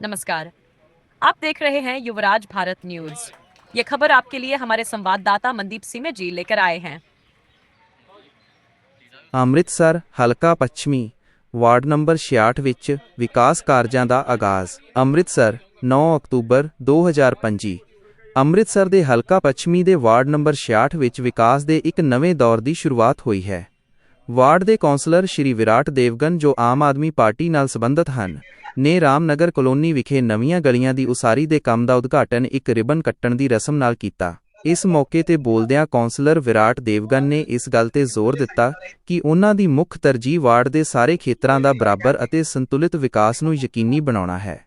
नमस्कार आप देख रहे हैं युवराज भारत न्यूज ये खबर आपके लिए हमारे संवाददाता मनदीप सिमे जी लेकर आए हैं ਅੰਮ੍ਰਿਤਸਰ ਹਲਕਾ ਪੱਛਮੀ ਵਾਰਡ ਨੰਬਰ 66 ਵਿੱਚ ਵਿਕਾਸ ਕਾਰਜਾਂ ਦਾ ਆਗਾਜ਼ ਅੰਮ੍ਰਿਤਸਰ 9 ਅਕਤੂਬਰ 2025 ਅੰਮ੍ਰਿਤਸਰ ਦੇ ਹਲਕਾ ਪੱਛਮੀ ਦੇ ਵਾਰਡ ਨੰਬਰ 66 ਵਿੱਚ ਵਿਕਾਸ ਦੇ ਇੱਕ ਨਵੇਂ ਦੌਰ ਦੀ ਸ਼ੁਰੂਆਤ ਹੋਈ ਹੈ ਵਾਰਡ ਦੇ ਕੌਂਸਲਰ ਸ਼੍ਰੀ ਵਿਰਾਟ ਦੇਵਗਨ ਜੋ ਆਮ ਆਦਮੀ ਪਾਰਟੀ ਨਾਲ ਸੰਬੰਧਿਤ ਹਨ, ਨੇ ਰਾਮਨਗਰ ਕਲੋਨੀ ਵਿਖੇ ਨਵੀਆਂ ਗਲੀਆਂ ਦੀ ਉਸਾਰੀ ਦੇ ਕੰਮ ਦਾ ਉਦਘਾਟਨ ਇੱਕ ਰਿਬਨ ਕੱਟਣ ਦੀ ਰਸਮ ਨਾਲ ਕੀਤਾ। ਇਸ ਮੌਕੇ ਤੇ ਬੋਲਦਿਆਂ ਕੌਂਸਲਰ ਵਿਰਾਟ ਦੇਵਗਨ ਨੇ ਇਸ ਗੱਲ ਤੇ ਜ਼ੋਰ ਦਿੱਤਾ ਕਿ ਉਹਨਾਂ ਦੀ ਮੁੱਖ ਤਰਜੀਹ ਵਾਰਡ ਦੇ ਸਾਰੇ ਖੇਤਰਾਂ ਦਾ ਬਰਾਬਰ ਅਤੇ ਸੰਤੁਲਿਤ ਵਿਕਾਸ ਨੂੰ ਯਕੀਨੀ ਬਣਾਉਣਾ ਹੈ।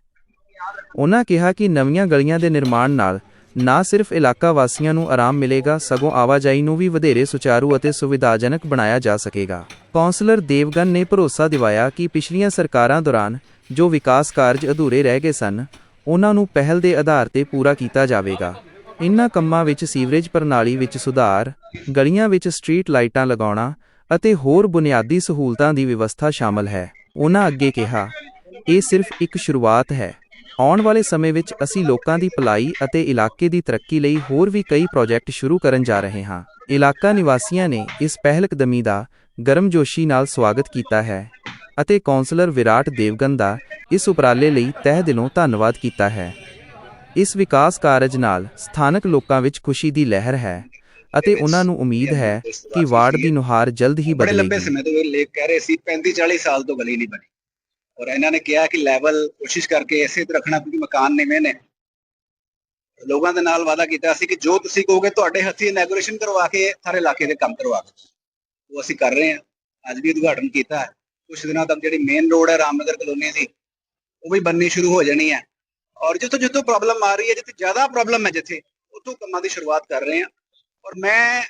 ਉਹਨਾਂ ਕਿਹਾ ਕਿ ਨਵੀਆਂ ਗਲੀਆਂ ਦੇ ਨਿਰਮਾਣ ਨਾਲ ਨਾ ਸਿਰਫ ਇਲਾਕਾ ਵਾਸੀਆਂ ਨੂੰ ਆਰਾਮ ਮਿਲੇਗਾ, ਸਗੋਂ ਆਵਾਜਾਈ ਨੂੰ ਵੀ ਵਧੇਰੇ ਸੁਚਾਰੂ ਅਤੇ ਸੁਵਿਧਾਜਨਕ ਬਣਾਇਆ ਜਾ ਸਕੇਗਾ। ਕੌਂਸਲਰ ਦੇਵਗਨ ਨੇ ਭਰੋਸਾ ਦਿਵਾਇਆ ਕਿ ਪਿਛਲੀਆਂ ਸਰਕਾਰਾਂ ਦੌਰਾਨ ਜੋ ਵਿਕਾਸ ਕਾਰਜ ਅਧੂਰੇ ਰਹਿ ਗਏ ਸਨ, ਉਹਨਾਂ ਨੂੰ ਪਹਿਲ ਦੇ ਆਧਾਰ ਤੇ ਪੂਰਾ ਕੀਤਾ ਜਾਵੇਗਾ। ਇਨ੍ਹਾਂ ਕੰਮਾਂ ਵਿੱਚ ਸੀਵਰੇਜ ਪ੍ਰਣਾਲੀ ਵਿੱਚ ਸੁਧਾਰ, ਗਲੀਆਂ ਵਿੱਚ ਸਟਰੀਟ ਲਾਈਟਾਂ ਲਗਾਉਣਾ ਅਤੇ ਹੋਰ ਬੁਨਿਆਦੀ ਸਹੂਲਤਾਂ ਦੀ ਵਿਵਸਥਾ ਸ਼ਾਮਲ ਹੈ। ਉਹਨਾਂ ਅੱਗੇ ਕਿਹਾ, ਇਹ ਸਿਰਫ ਇੱਕ ਸ਼ੁਰੂਆਤ ਹੈ। ਆਉਣ ਵਾਲੇ ਸਮੇਂ ਵਿੱਚ ਅਸੀਂ ਲੋਕਾਂ ਦੀ ਭਲਾਈ ਅਤੇ ਇਲਾਕੇ ਦੀ ਤਰੱਕੀ ਲਈ ਹੋਰ ਵੀ ਕਈ ਪ੍ਰੋਜੈਕਟ ਸ਼ੁਰੂ ਕਰਨ ਜਾ ਰਹੇ ਹਾਂ। ਇਲਾਕਾ ਨਿਵਾਸੀਆਂ ਨੇ ਇਸ ਪਹਿਲਕਦਮੀ ਦਾ ਗਰਮਜੋਸ਼ੀ ਨਾਲ ਸਵਾਗਤ ਕੀਤਾ ਹੈ ਅਤੇ ਕੌਂਸਲਰ ਵਿਰਾਟ ਦੇਵਗਨ ਦਾ ਇਸ ਉਪਰਾਲੇ ਲਈ ਤਹਿ ਦਿਲੋਂ ਧੰਨਵਾਦ ਕੀਤਾ ਹੈ। ਇਸ ਵਿਕਾਸ ਕਾਰਜ ਨਾਲ ਸਥਾਨਕ ਲੋਕਾਂ ਵਿੱਚ ਖੁਸ਼ੀ ਦੀ ਲਹਿਰ ਹੈ ਅਤੇ ਉਹਨਾਂ ਨੂੰ ਉਮੀਦ ਹੈ ਕਿ ਵਾਰਡ ਦੀ ਨੁਹਾਰ ਜਲਦ ਹੀ ਬੜੇ ਲੰਬੇ ਬਦਲੇਗੀ। ਸਮੇਂ ਤੋਂ ਇਹ ਲੇਖ ਕਹਿ ਰਹੇ ਸੀ 35 40 ਸਾਲ ਤੋਂ ਗਲੀ ਨਹੀਂ ਬਣੀ। ਔਰ ਇਹਨਾਂ ਨੇ ਕਿਹਾ ਕਿ ਲੈਵਲ ਕੋਸ਼ਿਸ਼ ਕਰਕੇ ਐਸੇ ਤੇ ਰੱਖਣਾ ਕਿਉਂਕਿ ਮਕਾਨ ਨਿਵੇਂ ਨੇ। ਲੋਕਾਂ ਦੇ ਨਾਲ ਵਾਅਦਾ ਕੀਤਾ ਸੀ ਕਿ ਜੋ ਤੁਸੀਂ ਕਹੋਗੇ ਤੁਹਾਡੇ ਹੱਥੀਂ ਇਨੈਗੋਰੇਸ਼ਨ ਕਰਵਾ ਕੇ ਸਾਰੇ ਇਲਾਕੇ ਦੇ ਕੰਮ ਕਰਵਾ ਕੇ ਉਹ ਅਸੀਂ ਕਰ ਰਹੇ ਹਾਂ। ਅੱਜ ਵੀ ਉਦਘਾਟਨ ਕੀਤਾ ਹੈ। ਕੁਝ ਦਿਨਾਂ ਤੱਕ ਜਿਹੜੀ ਮੇਨ ਰੋਡ ਹੈ, ਰਾਮਨਗਰ ਕਲੋਨੀ ਦੀ, ਉਹ ਵੀ ਬੰਨੀ ਸ਼ੁਰੂ ਹੋ ਜਾਣੀ ਹੈ। ਔਰ ਜਿੱਥੋਂ ਜਿੱਥੋਂ ਪ੍ਰੋਬਲਮ ਆ ਰਹੀ ਹੈ, ਜਿੱਥੇ ਜ਼ਿਆਦਾ ਪ੍ਰੋਬਲਮ ਹੈ ਜਿੱਥੇ, ਉੱਥੋਂ ਕੰਮਾਂ ਦੀ ਸ਼ੁਰੂਆਤ ਕਰ ਰਹੇ ਹਾਂ। ਔਰ ਮੈਂ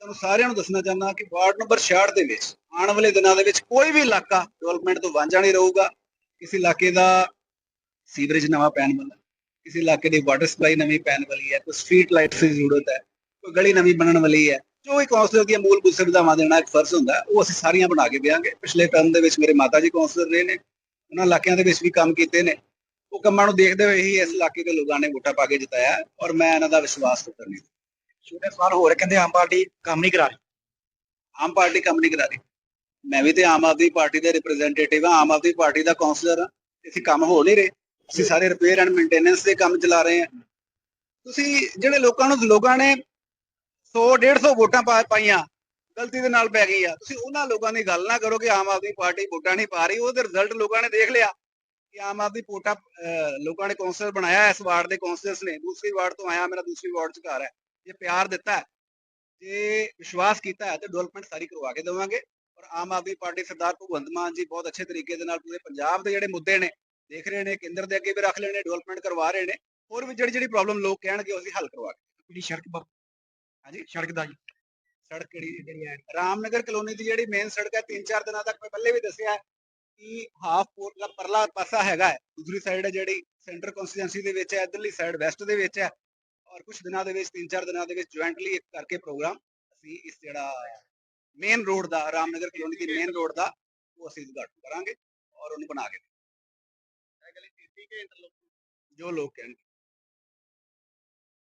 ਤੁਹਾਨੂੰ ਸਾਰਿਆਂ ਨੂੰ ਦੱਸਣਾ ਚਾਹੁੰਦਾ ਕਿ ਵਾਰਡ ਨੰਬਰ 66 ਦੇ ਵਿੱਚ, ਆਉਣ ਵਾਲੇ ਦਿਨਾਂ ਦੇ ਵਿੱਚ ਕੋਈ ਵੀ ਇਲਾਕਾ ਡਿਵੈਲਪਮੈਂਟ ਤੋਂ ਵਾਂਝਾ ਨਹੀਂ ਰਹੂਗਾ। ਕਿਸੇ ਇਲਾਕੇ ਦਾ ਸੀਵਰੇਜ ਨਵਾਂ ਪੈਣ ਵਾਲਾ, ਕਿਸੇ ਇਲਾਕੇ ਦੀ ਵਾਟਰ ਸਪਲਾਈ ਨਵੀਂ ਪੈਣ ਵਾਲੀ ਹੈ, ਕੋਈ ਸਟਰੀਟ ਲਾਈਟਸ ਦੀ ਜ਼ਰੂਰਤ ਹੈ, ਕੋਈ ਗਲੀ ਨਵੀਂ ਬਣਨ ਵਾਲੀ ਹੈ, ਜੋ ਵੀ ਕੌਂਸਲਰ ਦੀਆਂ ਮੂਲਭੂਤ ਸੁਵਿਧਾਵਾਂ ਦੇਣਾ ਇੱਕ ਫਰਜ਼ ਹੁੰਦਾ, ਉਹ ਅਸੀਂ ਸਾਰੀਆਂ ਬਣਾ ਕੇ ਦੇਵਾਂਗੇ। ਪਿਛਲੇ ਟਰਮ ਦੇ ਵਿੱਚ ਮੇਰੇ ਮਾਤਾ ਜੀ ਕੌਂਸਲਰ ਰਹੇ ਨੇ, ਉਹਨਾਂ ਇਲਾਕਿਆਂ ਦੇ ਵਿੱਚ ਵੀ ਕੰਮ ਕੀਤੇ ਨੇ। ਉਹ ਕੰਮਾਂ ਨੂੰ ਦੇਖਦੇ ਹੋਏ ਹੀ ਇਸ ਇਲਾਕੇ ਦੇ ਲੋਕਾਂ ਨੇ ਵੋਟਾਂ ਪਾ ਕੇ ਜਿਤਾਇਆ ਹੈ ਔਰ ਮੈਂ ਇਹਨਾਂ ਦਾ ਵਿਸ਼ਵਾਸ ਕਰਦਾ ਛੋਟੇ ਸਵਾਲ ਹੋਰ ਕਹਿੰਦੇ ਆਮ ਪਾਰਟੀ ਕੰਮ ਨਹੀਂ ਕਰਾ ਰਹੀ। ਆਮ ਪਾਰਟੀ ਕੰਮ ਨਹੀਂ ਕਰਾ ਰਹੀ। ਮੈਂ ਵੀ ਤੇ ਆਮ ਆਦਮੀ ਪਾਰਟੀ ਦੇ ਰਿਪਰੈਜ਼ੈਂਟੇਟਿਵ ਹਾਂ ਆਮ ਆਦਮੀ ਪਾਰਟੀ ਦਾ ਕਾਉਂਸਲਰ ਹਾਂ ਇੱਥੇ ਕੰਮ ਹੋ ਨਹੀਂ ਰਹੇ। ਅਸੀਂ ਸਾਰੇ ਰਿਪੇਅਰ ਐਂਡ ਮੇਨਟੇਨੈਂਸ ਦੇ ਕੰਮ ਚਲਾ ਰਹੇ ਹਾਂ। ਤੁਸੀਂ ਜਿਹੜੇ ਲੋਕਾਂ ਨੂੰ, ਲੋਕਾਂ ਨੇ 100 150 ਵੋਟਾਂ ਪਾਈਆਂ, ਗਲਤੀ ਦੇ ਨਾਲ ਪੈ ਗਈ ਆ। ਤੁਸੀਂ ਉਹਨਾਂ ਲੋਕਾਂ ਦੀ ਗੱਲ ਨਾ ਕਰੋ ਕਿ ਆਮ ਆਦਮੀ ਪਾਰਟੀ ਵੋਟਾਂ ਨਹੀਂ ਪਾ ਰਹੀ, ਉਹਦੇ ਰਿਜ਼ਲਟ ਲੋਕਾਂ ਨੇ ਦੇਖ ਲਿਆ। ਕਿ ਆਮ ਆਦਮੀ ਵੋਟਾਂ ਲੋਕਾਂ ਨੇ ਕਾਉਂਸਲਰ ਬਣਾਇਆ ਇਸ ਵਾਰਡ ਦੇ ਕਾਉਂਸਲਰਸ ਨੇ। ਦੂਸਰੀ ਵਾਰਡ ਤੋਂ ਆਇਆ, ਮੇਰਾ ਦੂਸਰੀ ਵਾਰਡ ਚ ਘਰ ਹੈ। ਜੇ ਪਿਆਰ ਦਿੱਤਾ ਜੇ ਵਿਸ਼ਵਾਸ ਕੀਤਾ ਹੈ ਤੇ ਡਿਵੈਲਪਮੈਂਟ ਸਾਰੀ ਕਰਵਾ ਕੇ ਦੇਵਾਂਗੇ ਔਰ ਆਮ ਆਦਮੀ ਪਾਰਟੀ ਸਰਦਾਰ ਭਗਵੰਤ ਮਾਨ ਜੀ ਬਹੁਤ ਅੱਛੇ ਤਰੀਕੇ ਦੇ ਨਾਲ ਪੂਰੇ ਪੰਜਾਬ ਦੇ ਜਿਹੜੇ ਮੁੱਦੇ ਨੇ ਦੇਖ ਰਹੇ ਨੇ ਕੇਂਦਰ ਦੇ ਅੱਗੇ ਵੀ ਰੱਖ ਲੈਣੇ ਡਿਵੈਲਪਮੈਂਟ ਕਰਵਾ ਰਹੇ ਨੇ ਹੋਰ ਵੀ ਜਿਹੜੀ ਜਿਹੜੀ ਪ੍ਰੋਬਲਮ ਲੋਕ ਕਹਿਣਗੇ ਉਹ ਅਸੀਂ ਹੱਲ ਕਰਵਾ ਕੇ ਜਿਹੜੀ ਸੜਕ ਹਾਂਜੀ? ਸੜਕ ਦਾ ਜੀ। ਸੜਕ ਕਿਹੜੀ ਜਿਹੜੀ ਹੈ? ਰਾਮਨਗਰ ਕਲੋਨੀ ਦੀ ਜਿਹੜੀ ਮੇਨ ਸੜਕ ਹੈ ਤਿੰਨ ਚਾਰ ਦਿਨਾਂ ਤੱਕ ਮੈਂ ਪਹਿਲੇ ਵੀ ਦੱਸਿਆ ਹੈ ਕਿ ਹਾਫ ਪੋਰਟ ਦਾ ਪਰਲਾ ਪਾਸਾ ਹੈਗਾ ਹੈ। ਦੂਸਰੀ ਸਾਈਡ ਹੈ ਜਿਹੜੀ ਸੈਂਟਰ ਕਨਸਟੀਟੈਂਸੀ ਦੇ ਵਿੱਚ ਹੈ ਇਧਰਲੀ ਸਾਈਡ ਵੈਸਟ ਦੇ ਵਿੱਚ ਹੈ। ਔਰ ਕੁਝ ਦਿਨਾਂ ਦੇ ਵਿੱਚ ਤਿੰਨ ਚਾਰ ਦਿਨਾਂ ਦੇ ਵਿੱਚ ਜੁਆਇੰਟਲੀ ਇੱਕ ਕਰਕੇ ਪ੍ਰੋਗਰਾਮ ਅਸੀਂ ਇਸ ਜਿਹੜਾ ਮੇਨ ਰੋਡ ਦਾ ਰਾਮਨਗਰ ਕਲੋਨੀ ਦੀ ਮੇਨ ਰੋਡ ਦਾ ਉਹ ਅਸੀਂ ਉਦਘਾਟਨ ਕਰਾਂਗੇ ਔਰ ਉਹਨੂੰ ਬਣਾ ਕੇ ਜੋ ਲੋਕ ਕਹਿਣਗੇ।